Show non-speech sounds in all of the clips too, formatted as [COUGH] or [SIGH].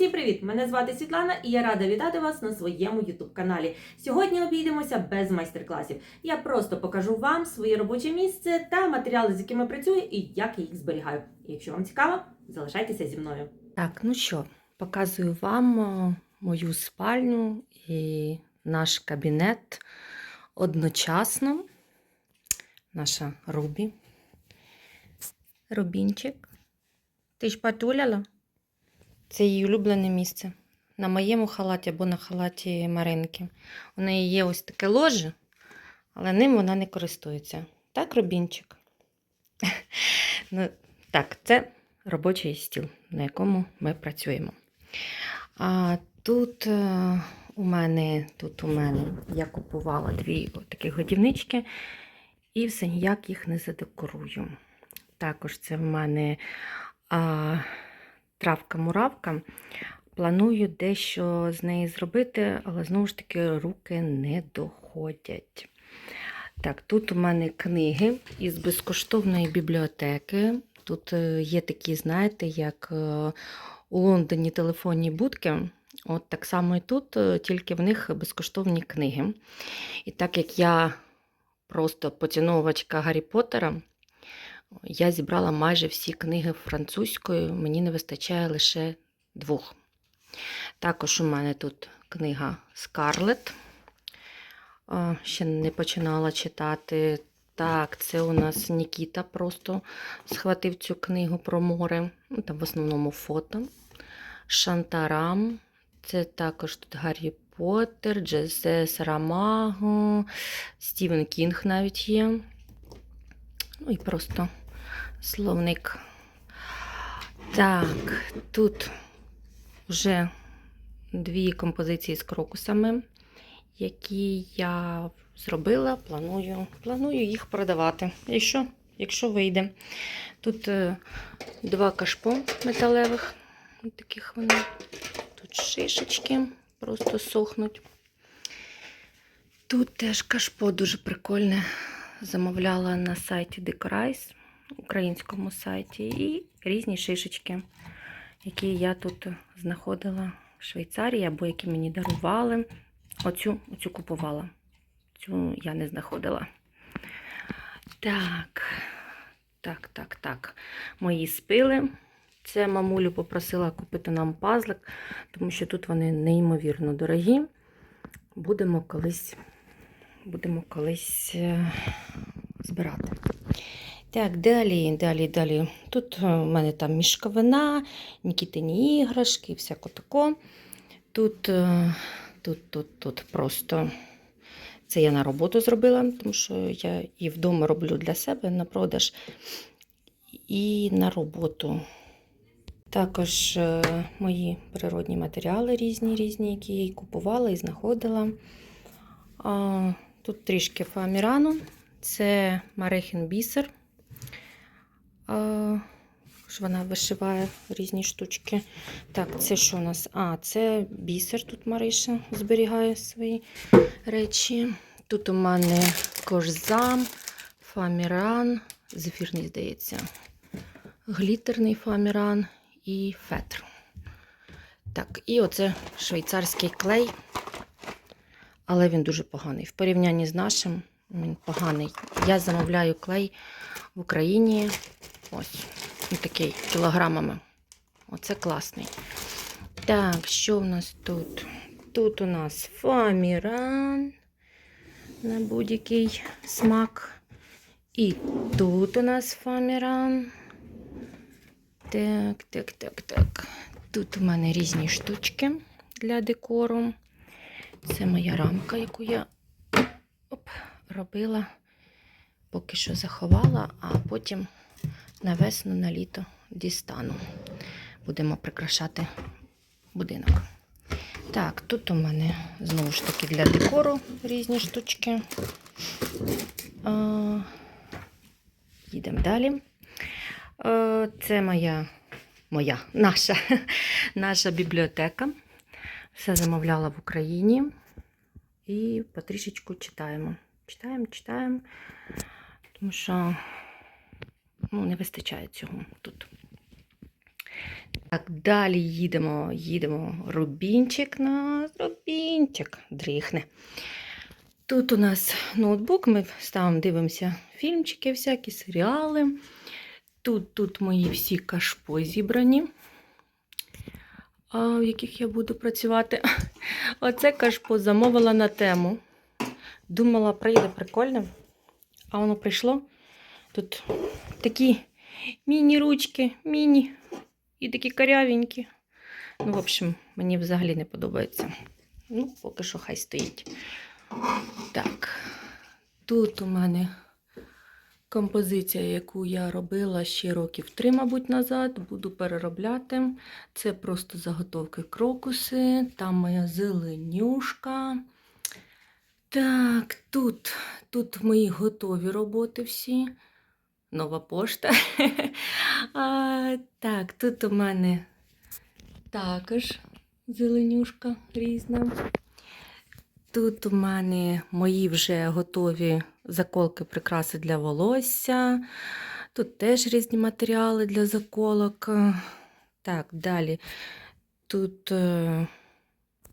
Усім привіт! Мене звати Світлана і я рада вітати вас на своєму youtube каналі. Сьогодні обійдемося без майстер-класів. Я просто покажу вам своє робоче місце та матеріали, з якими працюю і як я їх зберігаю. Якщо вам цікаво, залишайтеся зі мною. Так, ну що, показую вам е, мою спальню і наш кабінет одночасно. Наша Рубі. Рубінчик. Ти ж потуляла? Це її улюблене місце. На моєму халаті або на халаті Маринки. У неї є ось таке ложе, але ним вона не користується. Так, Рубінчик? [LAUGHS] ну, так, це робочий стіл, на якому ми працюємо. А тут е, у мене, тут у мене я купувала дві такі годівнички і все ніяк їх не задекорую. Також це в мене а, травка-муравка. Планую дещо з неї зробити, але знову ж таки руки не доходять. Так, тут у мене книги із безкоштовної бібліотеки. Тут е, є такі, знаєте, як е, у Лондоні телефонні будки. От так само і тут, е, тільки в них безкоштовні книги. І так як я просто поціновувачка Гаррі Поттера, я зібрала майже всі книги французькою, мені не вистачає лише двох. Також у мене тут книга Скарлет. Ще не починала читати. Так, це у нас Нікіта просто схватив цю книгу про море. Ну, Там в основному фото. Шантарам. Це також тут Гаррі Поттер, Джезе Сарамаго, Стівен Кінг навіть є. Ну і просто словник. Так, тут вже дві композиції з крокусами, які я зробила, планую, планую їх продавати. Якщо, якщо вийде. Тут е, два кашпо металевих, таких вони. Тут шишечки просто сохнуть. Тут теж кашпо дуже прикольне. Замовляла на сайті Decorise, українському сайті, і різні шишечки, які я тут знаходила в Швейцарії або які мені дарували. Оцю, оцю купувала. Цю я не знаходила. Так, так, так, так. Мої спили. Це мамулю попросила купити нам пазлик, тому що тут вони неймовірно дорогі. Будемо колись, будемо колись е, збирати. Так, далі, далі, далі. Тут е, у мене там мішковина, Нікітині іграшки, всяко тако. Тут, е, тут, тут, тут просто це я на роботу зробила, тому що я і вдома роблю для себе на продаж, і на роботу. Також е, мої природні матеріали різні, різні, які я і купувала і знаходила. Тут трішки фоамірану. Це Марихін бісер. Що вона вишиває різні штучки. Так, це що у нас? А, це бісер. Тут Мариша зберігає свої речі. Тут у мене кожзам, фоаміран, зефірний, здається, глітерний фоаміран і фетр. Так, і оце швейцарський клей, але він дуже поганий. В порівнянні з нашим він поганий. Я замовляю клей в Україні. Ось, він такий кілограмами. Оце класний. Так, що в нас тут? Тут у нас фоаміран на будь-який смак. І тут у нас фоаміран. Так, так, так, так. Тут у мене різні штучки для декору. Це моя рамка, яку я оп, робила, поки що заховала, а потім на весну, на літо дістану. Будемо прикрашати будинок. Так, тут у мене знову ж таки для декору різні штучки. Їдемо далі. Це моя, моя, наша, [LAUGHS] наша бібліотека. Все замовляла в Україні. І потрішечку читаємо. Читаємо, читаємо, тому що ну, не вистачає цього тут. Так, далі їдемо, їдемо. Рубінчик на рубінчик дріхне. Тут у нас ноутбук, ми ставимо, дивимося фільмчики, всякі серіали. Тут, тут мої всі кашпо зібрані, в яких я буду працювати. [LAUGHS] Оце кашпо замовила на тему. Думала, прийде прикольно, а воно прийшло. Тут такі міні-ручки, міні і такі карявенькі. Ну, в общем, мені взагалі не подобається. Ну, поки що хай стоїть. Так, тут у мене композиція, яку я робила ще років три, мабуть, назад. Буду переробляти. Це просто заготовки крокуси. Там моя зеленюшка. Так, тут, тут мої готові роботи всі. Нова пошта. [LAUGHS] а, так, тут у мене також зеленюшка різна. Тут у мене мої вже готові заколки, прикраси для волосся. Тут теж різні матеріали для заколок. Так, далі. Тут, е,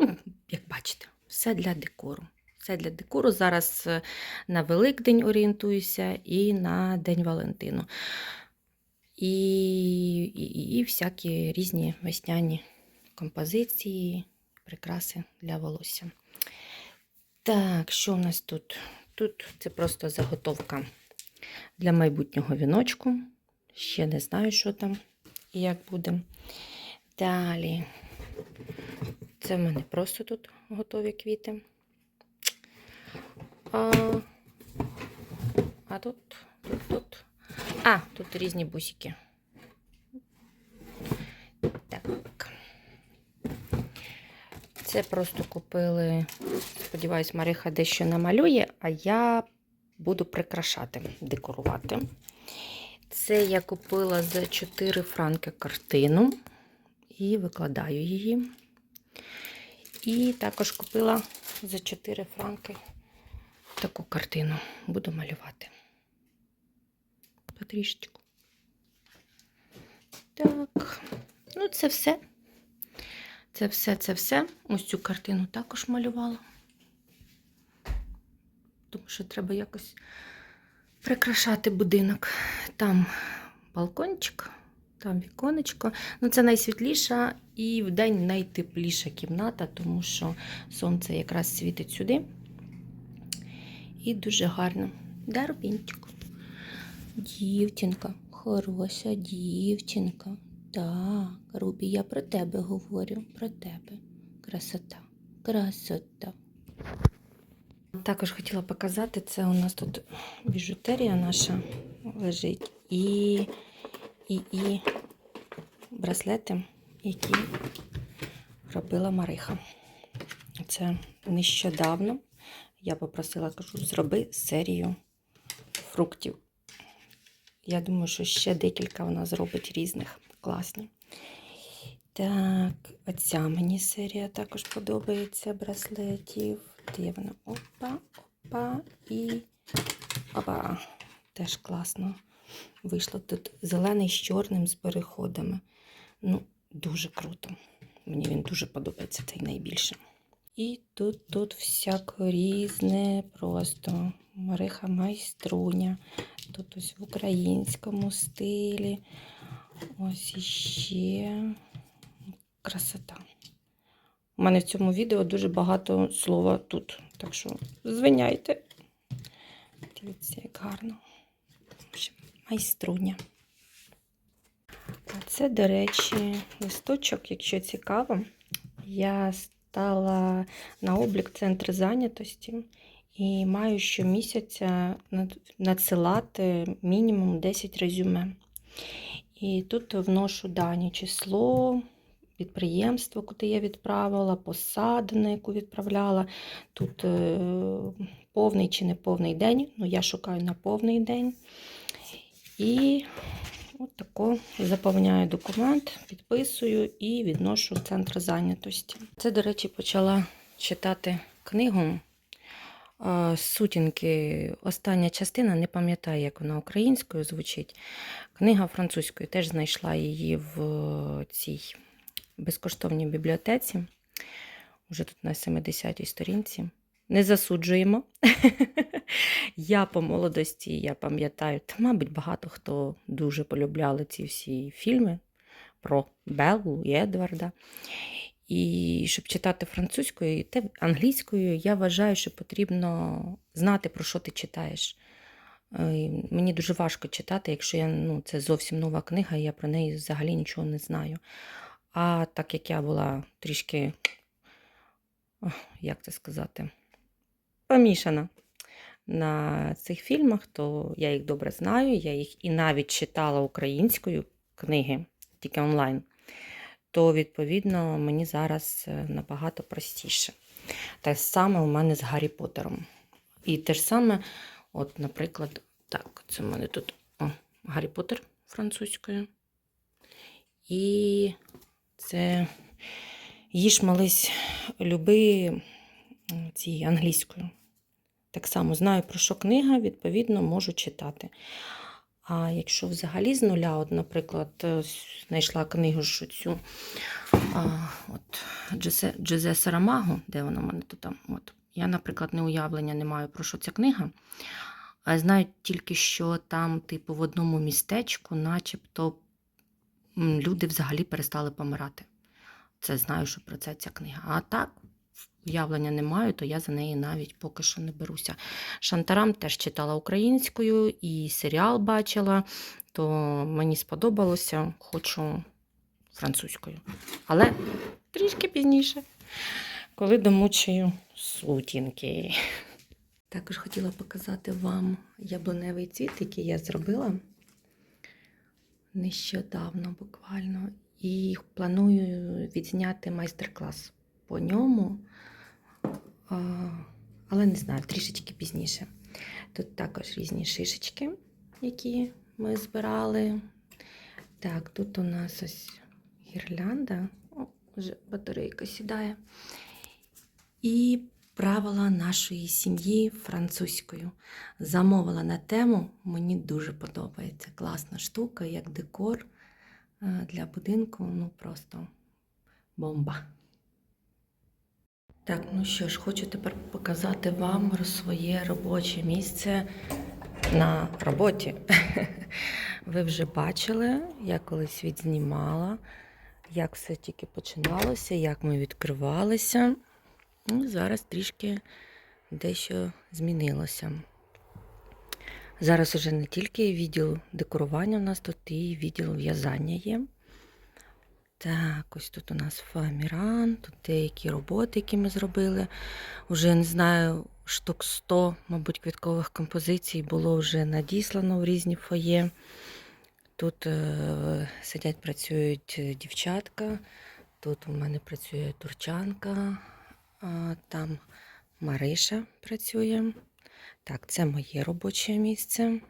ну, як бачите, все для декору. Все для декору. Зараз е, на Великдень орієнтуюся і на День Валентину. І, і, і всякі різні весняні композиції, прикраси для волосся. Так, що у нас тут? Тут це просто заготовка для майбутнього віночку. Ще не знаю, що там і як буде. Далі. Це в мене просто тут готові квіти. А, а тут, тут, тут. А, тут різні бусики. Так. Це просто купили. Сподіваюсь, Мариха дещо намалює, а я буду прикрашати, декорувати. Це я купила за 4 франки картину і викладаю її. І також купила за 4 франки таку картину. Буду малювати. Потрішечку. Так, ну це все. Це все, це все. Ось цю картину також малювала. Тому що треба якось прикрашати будинок. Там балкончик, там віконечко. Ну, це найсвітліша і вдень найтепліша кімната, тому що сонце якраз світить сюди. І дуже гарно. Да, Рубінчик? Дівчинка, хороша дівчинка. Так, Рубі, я про тебе говорю, про тебе. Красота, красота. Також хотіла показати, це у нас тут біжутерія наша лежить і, і, і браслети, які робила Мариха. Це нещодавно я попросила, кажу, зроби серію фруктів. Я думаю, що ще декілька вона зробить різних. Класні. Так, оця мені серія також подобається браслетів. Де вона? Опа, опа і опа. Теж класно вийшло. Тут зелений з чорним з переходами. Ну, дуже круто. Мені він дуже подобається цей найбільше. І тут тут всяко різне просто. Мариха майструня. Тут ось в українському стилі. Ось іще красота. У мене в цьому відео дуже багато слова тут. Так що звиняйте. Дивіться, як гарно. Майструня. А це, до речі, листочок, якщо цікаво, я стала на облік центр зайнятості і маю щомісяця надсилати мінімум 10 резюме. І тут вношу дані число, підприємство, куди я відправила, посаду, на яку відправляла. Тут е, повний чи не повний день. Ну, я шукаю на повний день. І от тако заповняю документ, підписую і відношу в центр зайнятості. Це, до речі, почала читати книгу Е, Сутінки, остання частина, не пам'ятаю, як вона українською звучить. Книга французькою теж знайшла її в е, цій безкоштовній бібліотеці. Уже тут на 70-й сторінці. Не засуджуємо. [LAUGHS] я по молодості, я пам'ятаю, та, мабуть, багато хто дуже полюбляли ці всі фільми про Беллу і Едварда. І щоб читати французькою і англійською, я вважаю, що потрібно знати, про що ти читаєш. Е, Мені дуже важко читати, якщо я, ну, це зовсім нова книга, я про неї взагалі нічого не знаю. А так як я була трішки, як це сказати, помішана на цих фільмах, то я їх добре знаю. Я їх і навіть читала українською книги, тільки онлайн то відповідно мені зараз е, набагато простіше. Те саме у мене з Гаррі Поттером. І те ж саме, от, наприклад, так, це в мене тут о, Гаррі Поттер французькою. І це їж молись люби м, ці англійською. Так само знаю, про що книга, відповідно, можу читати. А якщо взагалі з нуля, от, наприклад, е, знайшла книгу ж цю а, от, Джезе, Джезе Сарамагу, де вона в мене тут там. От. Я, наприклад, не уявлення не маю, про що ця книга. Знаю тільки, що там, типу, в одному містечку, начебто, люди взагалі перестали помирати. Це знаю, що про це ця книга. А так, уявлення не маю, то я за неї навіть поки що не беруся. Шантарам теж читала українською і серіал бачила, то мені сподобалося, хочу французькою. Але трішки пізніше, коли домучую сутінки. Також хотіла показати вам яблуневий цвіт, який я зробила нещодавно буквально. І планую відзняти майстер-клас по ньому. Але не знаю, трішечки пізніше. Тут також різні шишечки, які ми збирали. Так, тут у нас ось гірлянда. О, вже батарейка сідає. І правила нашої сім'ї французькою. Замовила на тему. Мені дуже подобається. Класна штука, як декор е, для будинку. Ну просто бомба. Так, ну що ж, хочу тепер показати вам своє робоче місце на роботі. [LAUGHS] Ви вже бачили, я колись відзнімала, як все тільки починалося, як ми відкривалися. Ну, зараз трішки дещо змінилося. Зараз уже не тільки відділ декорування у нас тут і відділ в'язання є. Так, ось тут у нас фоаміран, тут деякі роботи, які ми зробили. Уже не знаю, штук 100, мабуть, квіткових композицій було вже надіслано в різні фоє. Тут е, сидять, працюють е, дівчатка. Тут у мене працює турчанка, а, там Мариша працює. Так, це моє робоче місце.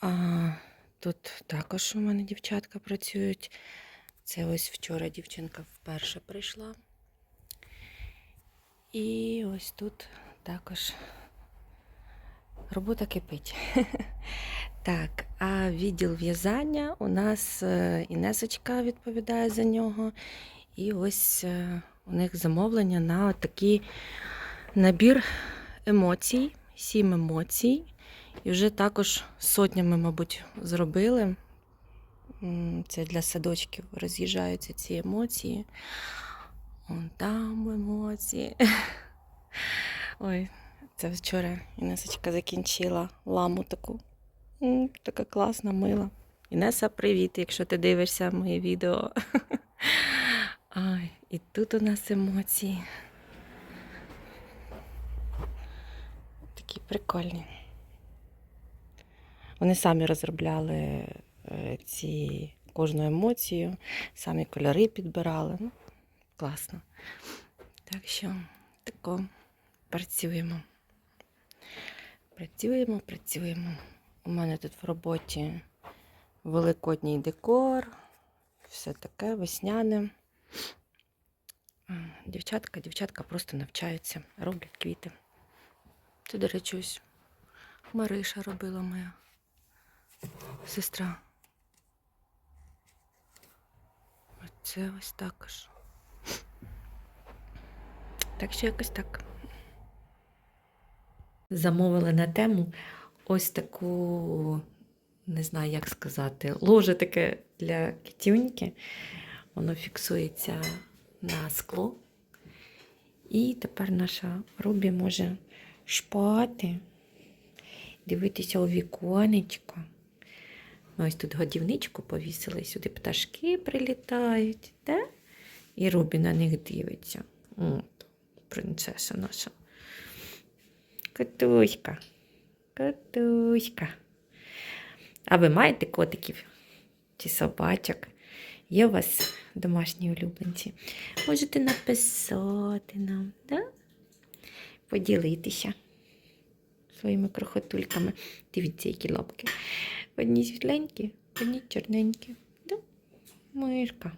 А, тут також у мене дівчатка працюють. Це ось вчора дівчинка вперше прийшла. І ось тут також робота кипить. [LAUGHS] Так, а відділ в'язання у нас е, Інесочка відповідає за нього. І ось е, у них замовлення на такий набір емоцій, сім емоцій. І вже також сотнями, мабуть, зробили. Це для садочків роз'їжджаються ці емоції. Вон там емоції. [LAUGHS] Ой, це вчора Інесочка закінчила ламу таку. Така класна, мила. Інеса, привіт, якщо ти дивишся моє відео. [LAUGHS] Ай, і тут у нас емоції. Такі прикольні. Вони самі розробляли ці кожну емоцію, самі кольори підбирали. Ну, класно. Так що тако працюємо. Працюємо, працюємо. У мене тут в роботі великодній декор, все таке весняне. Дівчатка, дівчатка просто навчаються, роблять квіти. Це, до речі, Мариша робила моя сестра. Оце ось також. Так що якось так. Замовили на тему ось таку, не знаю, як сказати, ложе таке для китюньки. Воно фіксується на скло. І тепер наша Рубі може шпати, дивитися у віконечко. Ми ось тут годівничку повісили, сюди пташки прилітають, да? і Рубі на них дивиться. От, принцеса наша. Котуська. Котуська. А ви маєте котиків чи собачок? Є у вас домашні улюбленці? Можете написати нам, да? поділитися своїми крохотульками. Дивіться, які лапки. Одні світленькі, одні чорненькі. Да? Мишка.